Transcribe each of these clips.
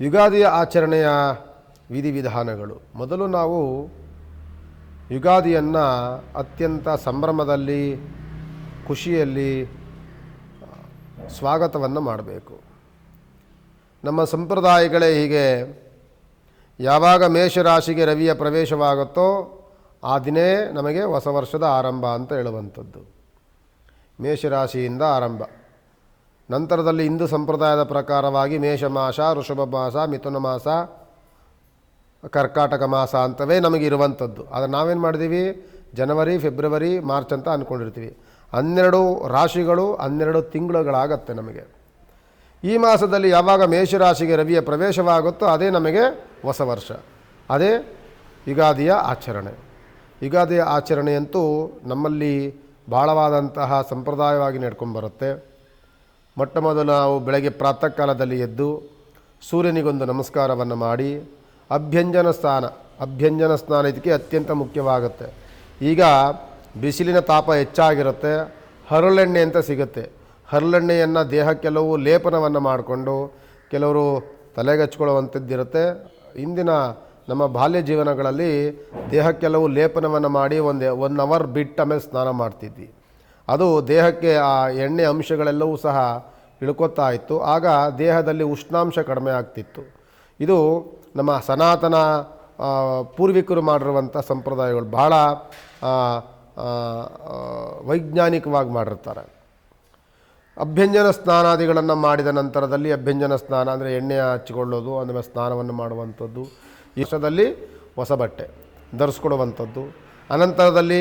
ಯುಗಾದಿಯ ಆಚರಣೆಯ ವಿಧಿವಿಧಾನಗಳು. ಮೊದಲು ನಾವು ಯುಗಾದಿಯನ್ನು ಅತ್ಯಂತ ಸಂಭ್ರಮದಲ್ಲಿ, ಖುಷಿಯಲ್ಲಿ, ಸ್ವಾಗತವನ್ನು ಮಾಡಬೇಕು. ನಮ್ಮ ಸಂಪ್ರದಾಯಗಳೇ ಹೀಗೆ. ಯಾವಾಗ ಮೇಷರಾಶಿಗೆ ರವಿಯ ಪ್ರವೇಶವಾಗುತ್ತೋ ಆ ದಿನೇ ನಮಗೆ ಹೊಸ ವರ್ಷದ ಆರಂಭ ಅಂತ ಹೇಳುವಂಥದ್ದು. ಮೇಷರಾಶಿಯಿಂದ ಆರಂಭ. ನಂತರದಲ್ಲಿ ಹಿಂದೂ ಸಂಪ್ರದಾಯದ ಪ್ರಕಾರವಾಗಿ ಮೇಷ ಮಾಸ ಋಷಭ ಮಾಸ ಮಿಥುನ ಮಾಸ ಕರ್ಕಾಟಕ ಮಾಸ ಅಂತವೇ ನಮಗಿರುವಂಥದ್ದು ಆದರೆ ನಾವೇನು ಮಾಡಿದ್ದೀವಿ? ಜನವರಿ, ಫೆಬ್ರವರಿ, ಮಾರ್ಚ್ ಅಂತ ಅಂದ್ಕೊಂಡಿರ್ತೀವಿ. ಹನ್ನೆರಡು ರಾಶಿಗಳು ಹನ್ನೆರಡು ತಿಂಗಳುಗಳಾಗತ್ತೆ ನಮಗೆ. ಈ ಮಾಸದಲ್ಲಿ ಯಾವಾಗ ಮೇಷರಾಶಿಗೆ ರವಿಯ ಪ್ರವೇಶವಾಗುತ್ತೋ ಅದೇ ನಮಗೆ ಹೊಸ ವರ್ಷ. ಅದೇ ಯುಗಾದಿಯ ಆಚರಣೆ. ಯುಗಾದಿಯ ಆಚರಣೆಯಂತೂ ನಮ್ಮಲ್ಲಿ ಭಾಳವಾದಂತಹ ಸಂಪ್ರದಾಯವಾಗಿ ನಡ್ಕೊಂಡ್ಬರುತ್ತೆ ಮೊಟ್ಟ ಮೊದಲು ನಾವು ಬೆಳಗ್ಗೆ ಪ್ರಾತಃ ಕಾಲದಲ್ಲಿ ಎದ್ದು ಸೂರ್ಯನಿಗೊಂದು ನಮಸ್ಕಾರವನ್ನು ಮಾಡಿ ಅಭ್ಯಂಜನ ಸ್ನಾನ ಅಭ್ಯಂಜನ ಸ್ನಾನ ಇದಕ್ಕೆ ಅತ್ಯಂತ ಮುಖ್ಯವಾಗುತ್ತೆ. ಈಗ ಬಿಸಿಲಿನ ತಾಪ ಹೆಚ್ಚಾಗಿರುತ್ತೆ, ಹರಳೆಣ್ಣೆ ಅಂತ ಸಿಗುತ್ತೆ. ಹರಳೆಣ್ಣೆಯನ್ನು ಕೆಲವು ಲೇಪನವನ್ನು ಮಾಡಿಕೊಂಡು ಕೆಲವರು ತಲೆಗೆ ಹಚ್ಕೊಳ್ಳುವಂಥದ್ದಿರುತ್ತೆ ಇಂದಿನ ನಮ್ಮ ಬಾಲ್ಯ ಜೀವನಗಳಲ್ಲಿ ದೇಹಕ್ಕೆಲ್ಲವೂ ಲೇಪನವನ್ನು ಮಾಡಿ ಒಂದು ಒನ್ ಅವರ್ ಬಿಟ್ಟ ಮೇಲೆ ಸ್ನಾನ ಮಾಡ್ತಿದ್ವಿ. ಅದು ದೇಹಕ್ಕೆ ಆ ಎಣ್ಣೆ ಅಂಶಗಳೆಲ್ಲವೂ ಸಹ ಇಳ್ಕೊತಾ ಇತ್ತು ಆಗ ದೇಹದಲ್ಲಿ ಉಷ್ಣಾಂಶ ಕಡಿಮೆ ಆಗ್ತಿತ್ತು. ಇದು ನಮ್ಮ ಸನಾತನ ಪೂರ್ವಿಕರು ಮಾಡಿರುವಂಥ ಸಂಪ್ರದಾಯಗಳು ಬಹಳ ವೈಜ್ಞಾನಿಕವಾಗಿ ಮಾಡಿರ್ತಾರೆ. ಅಭ್ಯಂಜನ ಸ್ನಾನಾದಿಗಳನ್ನು ಮಾಡಿದ ನಂತರದಲ್ಲಿ ಅಭ್ಯಂಜನ ಸ್ನಾನ ಅಂದರೆ ಎಣ್ಣೆ ಹಚ್ಚಿಕೊಳ್ಳೋದು, ಅಂದರೆ ಸ್ನಾನವನ್ನು ಮಾಡುವಂಥದ್ದು. ಈ ವರ್ಷದಲ್ಲಿ ಹೊಸ ಬಟ್ಟೆ ಧರಿಸ್ಕೊಡುವಂಥದ್ದು. ಅನಂತರದಲ್ಲಿ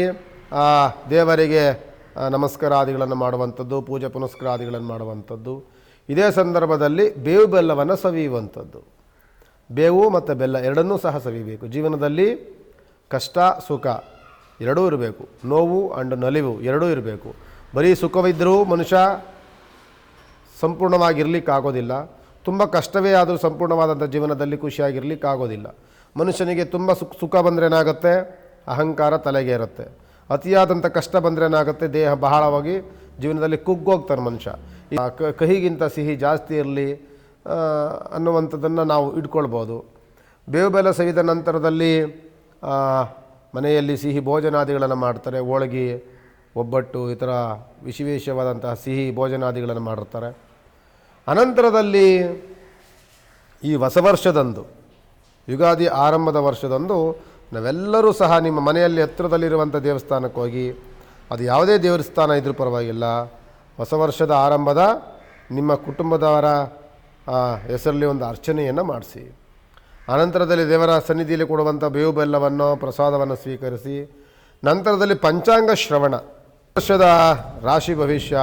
ದೇವರಿಗೆ ನಮಸ್ಕಾರಾದಿಗಳನ್ನು ಮಾಡುವಂಥದ್ದು, ಪೂಜೆ ಪುನಸ್ಕಾರಾದಿಗಳನ್ನು ಮಾಡುವಂಥದ್ದು. ಇದೇ ಸಂದರ್ಭದಲ್ಲಿ ಬೇವು ಬೆಲ್ಲವನ್ನು ಸವಿಯುವಂಥದ್ದು. ಬೇವು ಮತ್ತು ಬೆಲ್ಲ ಎರಡನ್ನೂ ಸಹ ಸವಿಬೇಕು. ಜೀವನದಲ್ಲಿ ಕಷ್ಟ, ಸುಖ ಎರಡೂ ಇರಬೇಕು. ನೋವು, ಅಂಡ್ ನಲಿವು ಎರಡೂ ಇರಬೇಕು. ಬರೀ ಸುಖವಿದ್ದರೂ ಮನುಷ್ಯ ಸಂಪೂರ್ಣವಾಗಿರಲಿಕ್ಕಾಗೋದಿಲ್ಲ. ತುಂಬ ಕಷ್ಟವೇ ಆದರೂ ಸಂಪೂರ್ಣವಾದಂಥ ಜೀವನದಲ್ಲಿ ಖುಷಿಯಾಗಿರಲಿಕ್ಕಾಗೋದಿಲ್ಲ. ಮನುಷ್ಯನಿಗೆ ತುಂಬ ಸುಖ ಸುಖ ಬಂದರೆ ಏನಾಗುತ್ತೆ ಅಹಂಕಾರ ತಲೆಗೇರುತ್ತೆ. ಅತಿಯಾದಂಥ ಕಷ್ಟ ಬಂದರೆ ಏನಾಗುತ್ತೆ? ದೇಹ ಬಹಳವಾಗಿ ಜೀವನದಲ್ಲಿ ಕುಗ್ಗೋಗ್ತಾರೆ ಮನುಷ್ಯ. ಕಹಿಗಿಂತ ಸಿಹಿ ಜಾಸ್ತಿ ಇರಲಿ ಅನ್ನುವಂಥದ್ದನ್ನು ನಾವು ಇಟ್ಕೊಳ್ಬೋದು. ಬೇವು ಬೆಲ್ಲ ಸವಿದ ನಂತರದಲ್ಲಿ ಮನೆಯಲ್ಲಿ ಸಿಹಿ ಭೋಜನಾದಿಗಳನ್ನು ಮಾಡ್ತಾರೆ. ಹೋಳಿಗೆ, ಒಬ್ಬಟ್ಟು, ಈ ಥರ ವಿಶೇಷವಾದಂತಹ ಸಿಹಿ ಭೋಜನಾದಿಗಳನ್ನು ಮಾಡಿರ್ತಾರೆ. ಅನಂತರದಲ್ಲಿ ಈ ಹೊಸ ವರ್ಷದಂದು ಯುಗಾದಿ ಆರಂಭದ ವರ್ಷದಂದು ನಾವೆಲ್ಲರೂ ಸಹ ನಿಮ್ಮ ಮನೆಯಲ್ಲಿ ಹತ್ತಿರದಲ್ಲಿರುವಂಥ ದೇವಸ್ಥಾನಕ್ಕೆ ಹೋಗಿ ಅದು ಯಾವುದೇ ದೇವಸ್ಥಾನ ಇದ್ರೂ ಪರವಾಗಿಲ್ಲ. ಹೊಸ ವರ್ಷದ ಆರಂಭದ ನಿಮ್ಮ ಕುಟುಂಬದವರ ಹೆಸರಲ್ಲಿ ಒಂದು ಅರ್ಚನೆಯನ್ನು ಮಾಡಿಸಿ. ಅನಂತರದಲ್ಲಿ ದೇವರ ಸನ್ನಿಧಿಯಲ್ಲಿ ಕೊಡುವಂಥ ಬೇವು ಬೆಲ್ಲವನ್ನು ಪ್ರಸಾದವನ್ನು ಸ್ವೀಕರಿಸಿ. ನಂತರದಲ್ಲಿ ಪಂಚಾಂಗ ಶ್ರವಣ. ವರ್ಷದ ರಾಶಿ ಭವಿಷ್ಯ,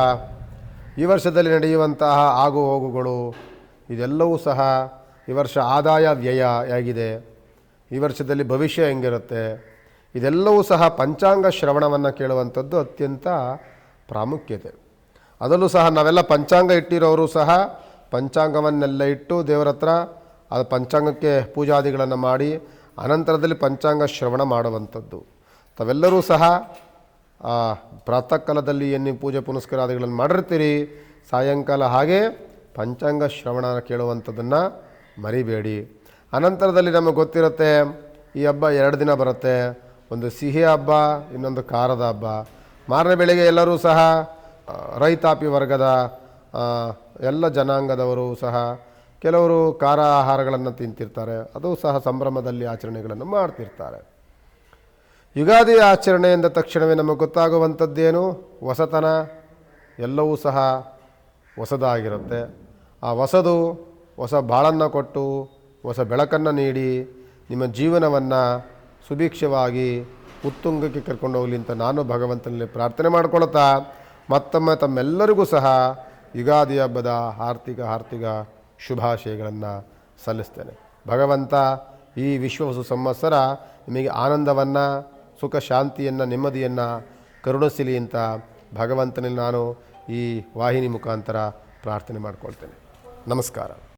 ಈ ವರ್ಷದಲ್ಲಿ ನಡೆಯುವಂತಹ ಆಗು ಹೋಗುಗಳು, ಇದೆಲ್ಲವೂ ಸಹ ಈ ವರ್ಷ ಆದಾಯ ವ್ಯಯ ಹೇಗಿದೆ ಈ ವರ್ಷದಲ್ಲಿ ಭವಿಷ್ಯ ಹೆಂಗಿರುತ್ತೆ? ಇದೆಲ್ಲವೂ ಸಹ ಪಂಚಾಂಗ ಶ್ರವಣವನ್ನು ಕೇಳುವಂಥದ್ದು ಅತ್ಯಂತ ಪ್ರಾಮುಖ್ಯತೆ. ಅದರಲ್ಲೂ ಸಹ ನಾವೆಲ್ಲ ಪಂಚಾಂಗ ಇಟ್ಟಿರೋರು ಸಹ ಪಂಚಾಂಗವನ್ನೆಲ್ಲ ಇಟ್ಟು ದೇವರ ಹತ್ರ ಅದು ಪಂಚಾಂಗಕ್ಕೆ ಪೂಜಾದಿಗಳನ್ನು ಮಾಡಿ ಅನಂತರದಲ್ಲಿ ಪಂಚಾಂಗ ಶ್ರವಣ ಮಾಡುವಂಥದ್ದು. ತಾವೆಲ್ಲರೂ ಸಹ ಪ್ರಾತಃ ಕಾಲದಲ್ಲಿ ಏನು ಪೂಜೆ ಪುನಸ್ಕಾರಾದಿಗಳನ್ನು ಮಾಡಿರ್ತೀರಿ, ಸಾಯಂಕಾಲ ಹಾಗೆ ಪಂಚಾಂಗ ಶ್ರವಣ ಕೇಳುವಂಥದ್ದನ್ನು ಮರಿಬೇಡಿ. ಅನಂತರದಲ್ಲಿ ನಮಗೆ ಗೊತ್ತಿರುತ್ತೆ, ಈ ಹಬ್ಬ ಎರಡು ದಿನ ಬರುತ್ತೆ. ಒಂದು ಸಿಹಿ ಹಬ್ಬ, ಇನ್ನೊಂದು ಖಾರದ ಹಬ್ಬ. ಮಾರನೇ ಬೆಳಿಗ್ಗೆ ಎಲ್ಲರೂ ಸಹ ರೈತಾಪಿ ವರ್ಗದ ಎಲ್ಲ ಜನಾಂಗದವರು ಸಹ ಕೆಲವರು ಖಾರ ಆಹಾರಗಳನ್ನು ತಿಂತಿರ್ತಾರೆ. ಅದು ಸಹ ಸಂಭ್ರಮದಲ್ಲಿ ಆಚರಣೆಗಳನ್ನು ಮಾಡ್ತಿರ್ತಾರೆ. ಯುಗಾದಿ ಆಚರಣೆ ಎಂದ ತಕ್ಷಣವೇ ನಮಗೆ ಗೊತ್ತಾಗುವಂಥದ್ದೇನು? ಹೊಸತನ ಎಲ್ಲವೂ ಸಹ ಹೊಸದಾಗಿರುತ್ತೆ. ಆ ಹೊಸದು ಹೊಸ ಬಾಳನ್ನು ಕೊಟ್ಟು ಹೊಸ ಬೆಳಕನ್ನು ನೀಡಿ ನಿಮ್ಮ ಜೀವನವನ್ನು ಸುಭಿಕ್ಷವಾಗಿ ಉತ್ತುಂಗಕ್ಕೆ ಕರ್ಕೊಂಡು ಹೋಗಲಿ ಅಂತ ನಾನು ಭಗವಂತನಲ್ಲಿ ಪ್ರಾರ್ಥನೆ ಮಾಡ್ಕೊಳ್ತಾ ಮತ್ತೊಮ್ಮೆ ತಮ್ಮೆಲ್ಲರಿಗೂ ಸಹ ಯುಗಾದಿ ಹಬ್ಬದ ಆರ್ಥಿಕ ಆರ್ಥಿಕ ಶುಭಾಶಯಗಳನ್ನು ಸಲ್ಲಿಸ್ತೇನೆ. ಭಗವಂತ, ಈ ವಿಶ್ವವಸು ಸಂವತ್ಸರ ನಿಮಗೆ ಆನಂದವನ್ನು, ಸುಖ ಶಾಂತಿಯನ್ನು, ನೆಮ್ಮದಿಯನ್ನು ಕರುಣಿಸಲಿ ಅಂತ ಭಗವಂತನಲ್ಲಿ ನಾನು ಈ ವಾಹಿನಿ ಮುಖಾಂತರ ಪ್ರಾರ್ಥನೆ ಮಾಡ್ಕೊಳ್ತೇನೆ. ನಮಸ್ಕಾರ.